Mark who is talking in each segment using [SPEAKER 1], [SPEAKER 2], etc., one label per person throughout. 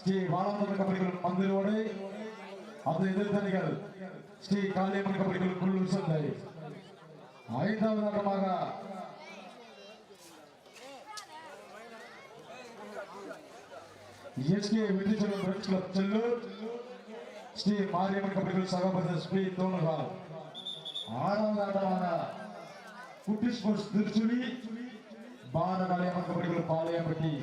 [SPEAKER 1] ஸ்ரீ பாலாந்தர கபடிகள் பந்தலோடு அது எதிர்த்தணிகள் ஸ்ரீ காளியம்மன் கபடிகள் குள்ளூர் சந்தை. ஐந்தாவது ஆட்டமாக SK Vetriselvan friends club Sellur. Sri Mariyamman கபடிகள் சகபதி ஸ்ரீ தோணுகால். ஆறாவது ஆட்டமாக குட்டி ஸ்போர்ட்ஸ் திருச்சுழி பானகாளியம்மன் கபடிகள் பாளையம்பட்டி.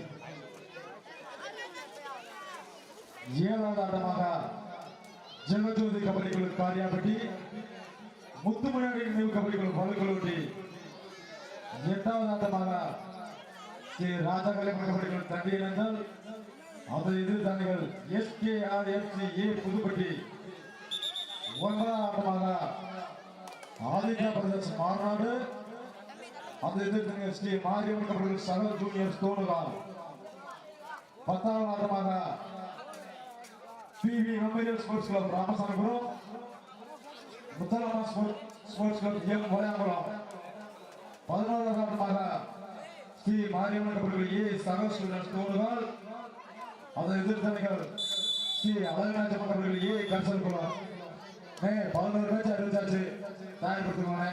[SPEAKER 1] ஏழாவது ஆட்டமாக ஜெகஜோதி கபடிகள் காரியாபட்டி முத்துமணி நினைவு கபடிகள் பழுக்கலூட்டி எட்டாவது ஆட்டமாக ஸ்ரீ ராஜா கலைமன் கபடிகள் தண்டியினங்கள் அது எதிர் தண்டிகள் எஸ்கேஆர் எஃப்சி ஏ புதுப்பட்டி ஒன்பதாம் ஆட்டமாக ஆதித்யா பிரதர்ஸ் மாநாடு அது எதிர் ஸ்ரீ மாரியம்மன் கபடிகள் சகல ஜூனியர்ஸ் தோணுகால். பத்தாவது ஆட்டமாக PV memorial sports club Ramasamipuram. முத்தலமா sports club M. Valaiyankulam பதினோராவது ஆட்டமாக ஸ்ரீ மாரியம்மன் அவர்கள் ஏ. சக ஸ்டூடெண்ட்ஸ் தோணுகால் அதை எதிர்த்தனைகள் ஸ்ரீ அழகராஜம்மன் அவர்கள் ஏ. கன்சல் குளம் பதினோரு பேச்சு அறுபத்தாச்சு தயார்படுத்துக்கோங்க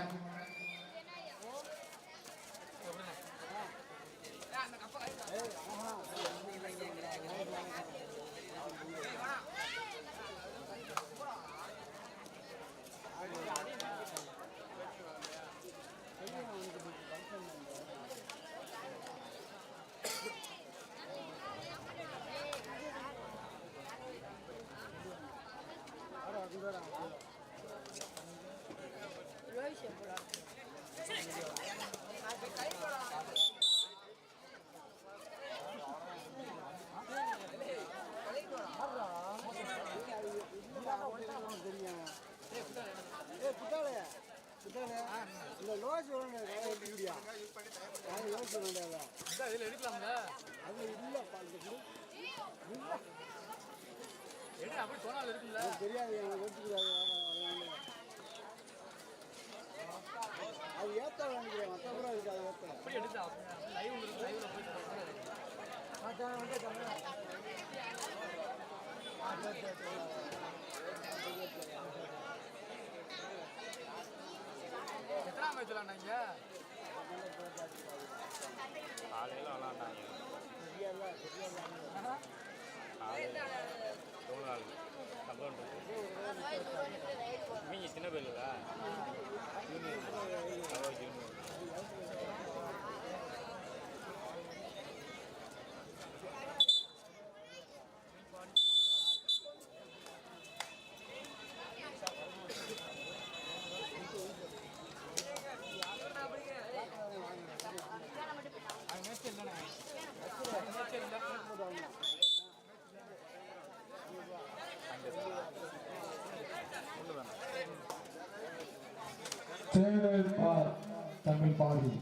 [SPEAKER 2] அப்படி சோனால் இருக்குல்ல
[SPEAKER 3] தெரியாது எனக்கு ஒத்துக்கிறாது அது ஏற்ற வேண்டிய மற்ற கூட இருக்கு அது ஏற்ற
[SPEAKER 2] அப்படி எடுக்கலாம் லைவ் இருக்கு லைவ்ல போயிட்டு எத்தனாம் மேட்ச் விளாண்டாங்க
[SPEAKER 4] காலையில். விளாண்டாங்க எவ்வளோ நாள் கம்பவுண்ட் நீங்கள் சின்ன பேருங்களா ஜூனியர் ஜூனியர்
[SPEAKER 2] அது மேட்ச் இல்லைண்ணே மேட்ச் இல்லை
[SPEAKER 4] கொண்டு வேணாம்
[SPEAKER 1] தேடல் பார் தமிழ் பாடி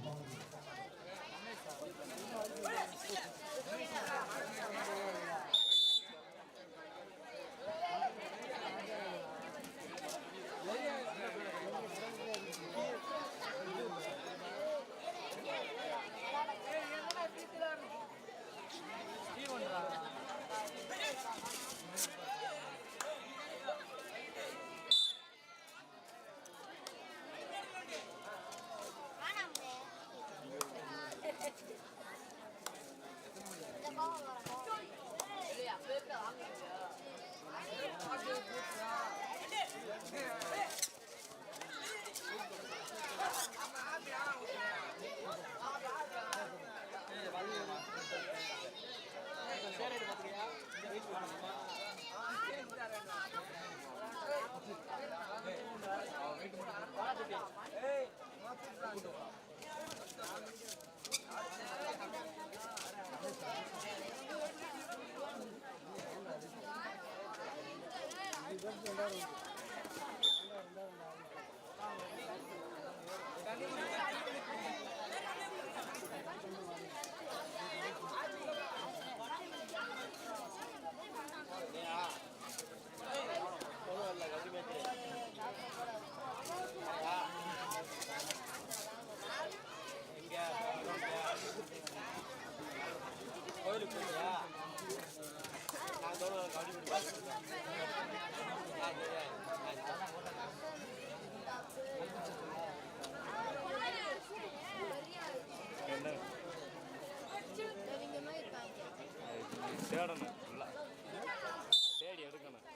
[SPEAKER 4] జెండా தேடணும் ஃபுல்லா தேடி எடுக்கணும்.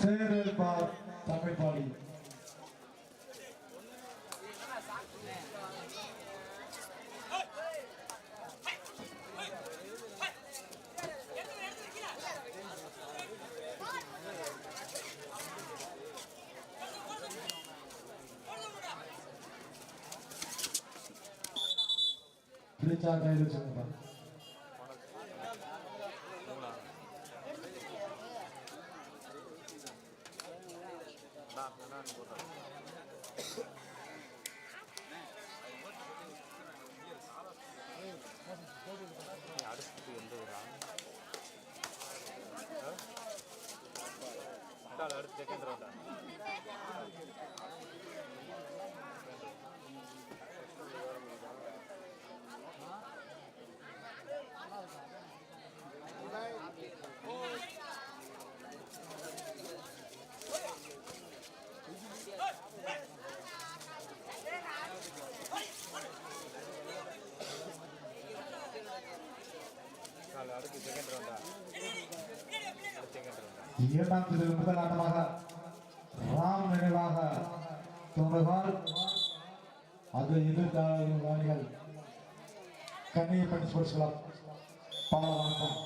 [SPEAKER 1] சேரல் பார் தமிழ்
[SPEAKER 4] Elindeki adayla Cumhur'dan.
[SPEAKER 1] இரண்டாம் பிரிவு முதல் ஆட்டமாக ராம் நினைவாக தோன்றுவார் அது எதிர்காலிகள் கன்னியப்பன் ஸ்போர்ட்ஸ் கிளப் வணக்கம்.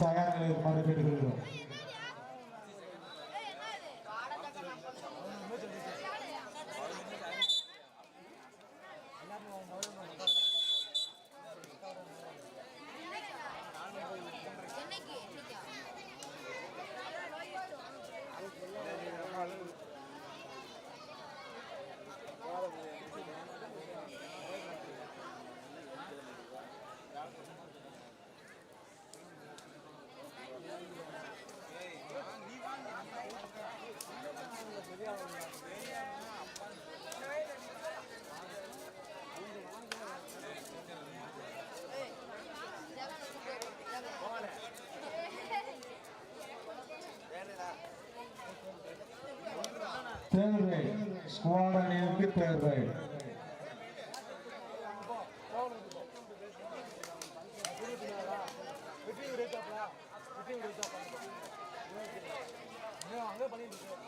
[SPEAKER 1] தயார் நிலையில் மாறி
[SPEAKER 5] கொள்கிறோம்.
[SPEAKER 1] தேர்வை ஸ்குவாட் அணியிற்கு தேர்வை
[SPEAKER 2] அங்கே பண்ணிட்டு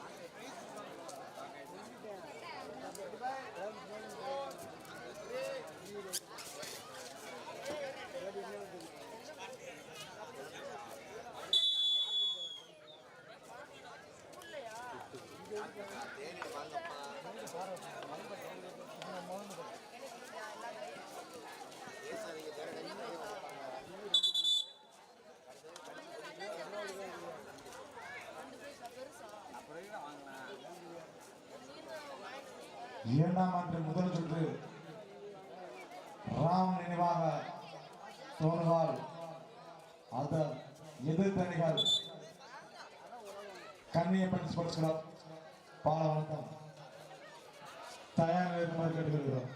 [SPEAKER 1] இரண்டாம் ஆண்டு முதல் சுற்று. ராம் நினைவாக தோன்றுவார். அது எதிர்த்தணிகள் கன்னியப்பன் ஸ்போர்ட்ஸ் கிளப் பாலவனம் தயார் இருக்குமாறு கேட்டுக்கொள்கிறோம்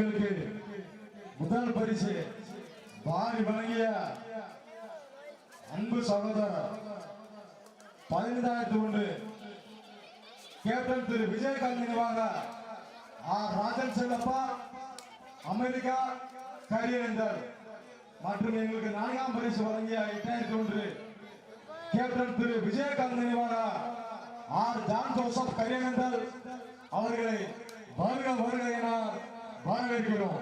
[SPEAKER 1] எங்களுக்கு முதல் பரிசு பாரி வழங்கிய அன்பு சகோதரர் பதினைந்தாயிரத்தி ஒன்று. கேப்டன் திரு விஜயகாந்த் நினைவாக ஆர் ராஜன் செல்லப்பா அமெரிக்கா கரியந்தர் மற்றும் எங்களுக்கு நான்காம் பரிசு வழங்கிய எட்டாயிரத்தி ஒன்று. கேப்டன் திரு விஜயகாந்த் நினைவாக ஆர் ஜான் ஜோசப் கரியந்தர் அவர்களை வருக வருக என வரவேற்கிறோம்.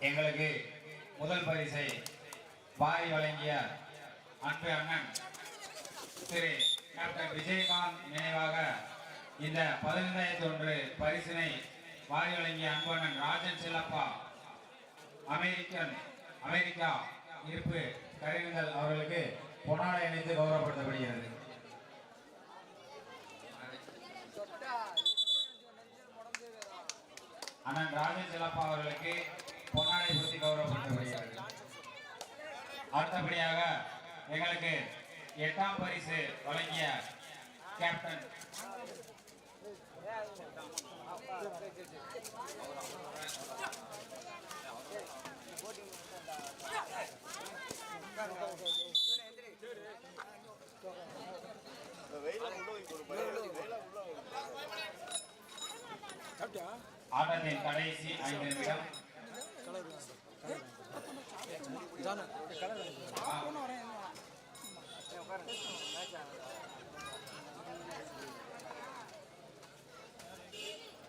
[SPEAKER 6] எங்களுக்கு முதல் பரிசை பாய் வழங்கிய அன்பு அண்ணன் திரு டாக்டர் விஜயகாந்த் நினைவாக இந்த பதினைந்தாயிரத்தி ஒன்று பரிசினை வாரி வழங்கிய அன்பு ராஜன் செல்லப்பா அமெரிக்கன் அமெரிக்கா இருப்பு கருவிந்தல் அவர்களுக்கு பொன்னாடை அணிந்து கௌரவப்படுத்தப்படுகிறது. அண்ணன் ராஜன் செல்லப்பா அவர்களுக்கு பொன்னாடை பொருத்தி கௌரவப்படுத்தப்படுகிறது. அடுத்தபடியாக எங்களுக்கு எட்டாம் பரிசு வழங்கிய கேப்டன் ஆட்டத்தின் கடைசி ஐந்து நிமிடம்.
[SPEAKER 7] கலர்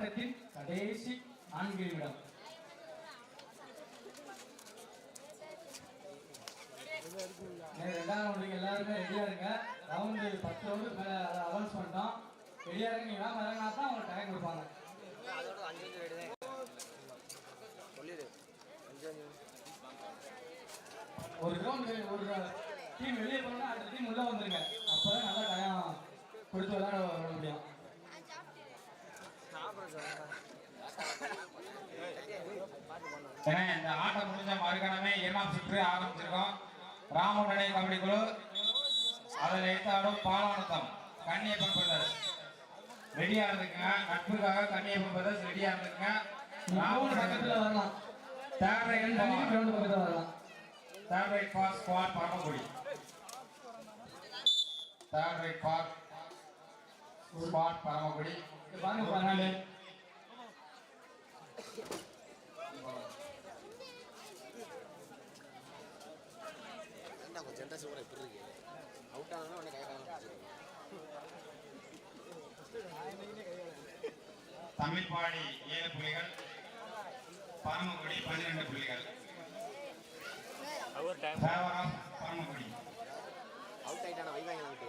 [SPEAKER 7] ஆட்டத்தின் கடைசி நான்கு நிமிடம் நேரம் ரெண்டாவது ரவுண்டுக்கு எல்லாருமே ரெடியா இருங்க. ரவுண்டு பத்து ரவுண்டு மேல அனௌன்ஸ் பண்ணிட்டோம். ரெடியா இருக்கீங்களா? இறங்கினா தான் அவங்க டைம் கொடுப்பாங்க. ஒரு ரவுண்டு ஒரு டீம் வெளியே போனா அடுத்த டீம் உள்ள வந்துருங்க. அப்பதான் நல்லா டைம் கொடுத்து விளையாட முடியும்.
[SPEAKER 6] ஏன்னா இந்த ஆட்டம் முடிஞ்ச மறுகணமே இரண்டாம் சுற்று ஆரம்பிச்சிருக்கோம். ராமநடை கபடி குழு அதில் எடுத்தாடும் பாலானத்தம் கன்னியப்பன் பிரதர்ஸ். ரெடியா இருந்துக்குங்க. நட்புக்காக கன்னியப்பன் பிரதர்ஸ் ரெடியா இருந்துக்குங்க.
[SPEAKER 7] கிரவுண்ட் பக்கத்துல வரலாம்.
[SPEAKER 6] தேர்ட் ரைட்
[SPEAKER 7] கிரவுண்ட் பக்கத்துல வரலாம்.
[SPEAKER 6] Third raid for squad Paramakudi. Third raid for squad Paramakudi.
[SPEAKER 7] பாருங்க.
[SPEAKER 3] ஜென்ரஸ் கூட இப்படி இருக்கு அவுட் ஆனா உடனே கை காலம்
[SPEAKER 6] தமிழ்பாடி ஏழு புள்ளிகள் பரமக்குடி பன்னிரண்டு புள்ளிகள்.
[SPEAKER 4] அவர் டைம்
[SPEAKER 6] பரமக்குடி.
[SPEAKER 3] அவுட் ஆயிட்டான வைவாங்க நமக்கு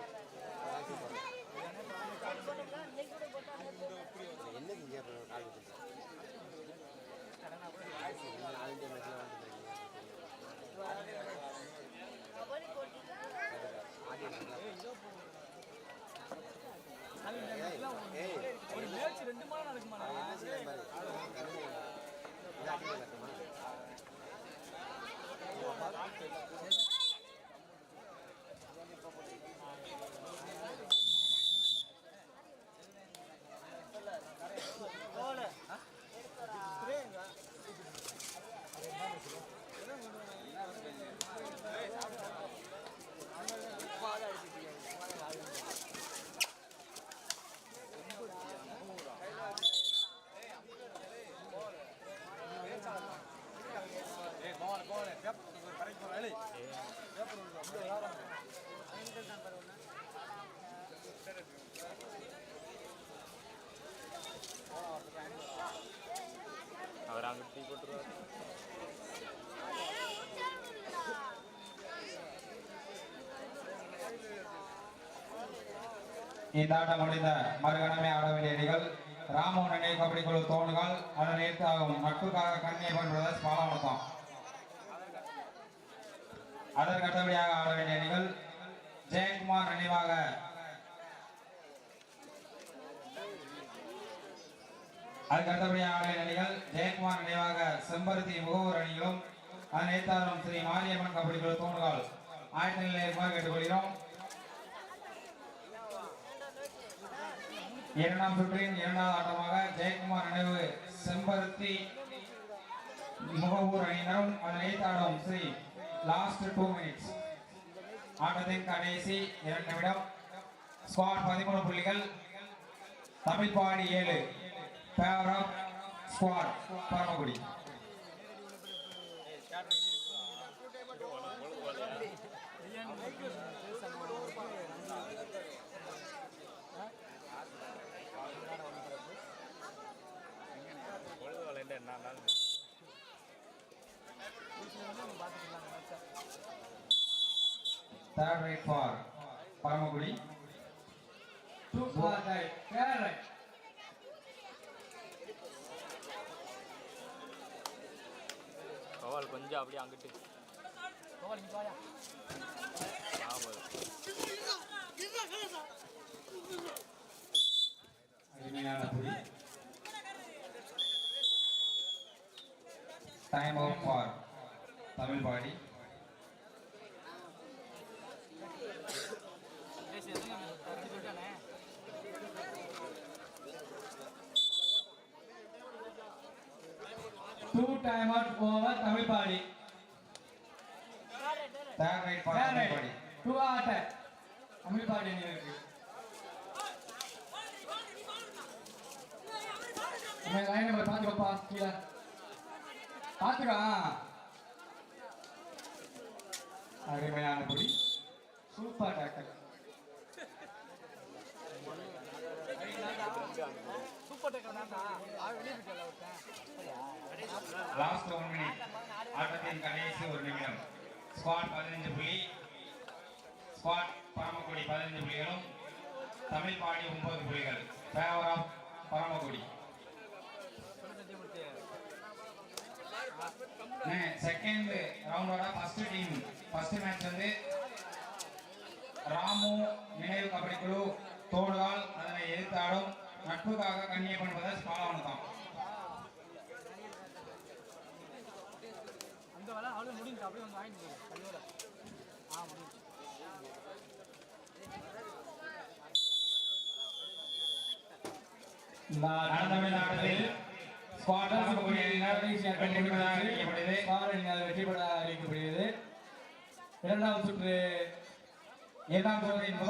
[SPEAKER 6] இந்த ஆட்டம் முடிந்த மறுகணமே ஆட வேண்டிய அணிகள் ராமன் அணி கபடி குழு தோணுகள் அதன் ஏற்றாகும் நட்புக்காக கன்னியப்பன் பிரதர்ஸ் பாலாவட்டம் அதற்கு அடுத்தபடியாக ஆட வேண்டிய அணிகள் ஜெயக்குமார் நினைவாக அதுக்கு அடுத்தபடியாக வேண்டிய அணிகள் ஜெயக்குமார் நினைவாக செம்பருத்தி முகவர் அணிகளும் அதன் ஏத்தாரும் ஸ்ரீ மாரியம்மன் கபடி குழு தோணுகள் ஆயத்த நிலையமாக கேட்டுக்கொள்கிறோம் இரண்டாம் சுற்றின் இரண்டாவது ஆட்டமாக ஜெயக்குமார் நினைவு செம்பருத்தி முகவூர் அணியினரும் அதன் ஏத்தாடும் ஸ்ரீ லாஸ்ட் டூ மினிட்ஸ் ஆட்டத்தின் கடைசி இரண்டு நிமிடம். ஸ்குவாட் பதிமூணு புள்ளிகள். தமிழ்பாடி ஏழு. Favour of squad Paramakudi. Raid for Paramakudi.
[SPEAKER 7] Two for raid fair raid
[SPEAKER 4] கவால் கொஞ்சம் அப்படியே அங்கிட்டு.
[SPEAKER 2] கோவால் நீ போயா?
[SPEAKER 4] ஆமாம்
[SPEAKER 6] அருமையான புடி time out for Tamilpadi
[SPEAKER 2] பேசி எதுங்க அப்படி சொல்லிட்டானே
[SPEAKER 7] two time out over Tamilpadi
[SPEAKER 6] third raid for Tamil
[SPEAKER 7] raid
[SPEAKER 6] body
[SPEAKER 7] two ஆட்ட தமிழ் பாடி அணியினருக்கு நம்ம லைன் நம்பர் பார்த்துக்கோப்பா கீழே பார்த்துக்கோ
[SPEAKER 6] அருமையான புடி
[SPEAKER 7] super tackle
[SPEAKER 6] last one minute ஆட்டத்தின் கடைசி ஒரு நிமிடம். ஸ்குவாட் பதினஞ்சு புள்ளி. ஸ்குவாட் பரமக்குடி பதினஞ்சு புள்ளிகளும் தமிழ் பாடி ஒன்பது புள்ளிகள். Favour of Paramakudi. செகண்ட் ரவுண்டோட ஃபர்ஸ்ட் டீம் ஃபர்ஸ்ட் மேட்ச் வந்து ராமு நினைவு கபடி குழு தோடுகால் அதனை எதிர்த்தாடும் நட்புக்காக கண்ணியப்பன் பிரதர்ஸ் பாலவனத்தான்
[SPEAKER 2] அந்த வேலை அவ்வளோ முடிஞ்சு அப்படியே வந்து வாங்கிட்டு ஆ
[SPEAKER 6] வெற்றி அறிவிக்கப்படுகிறது.
[SPEAKER 7] பெற அறிவிக்கப்படுகிறது. இரண்டாவது சுற்று
[SPEAKER 6] இரண்டாம் சுற்றின்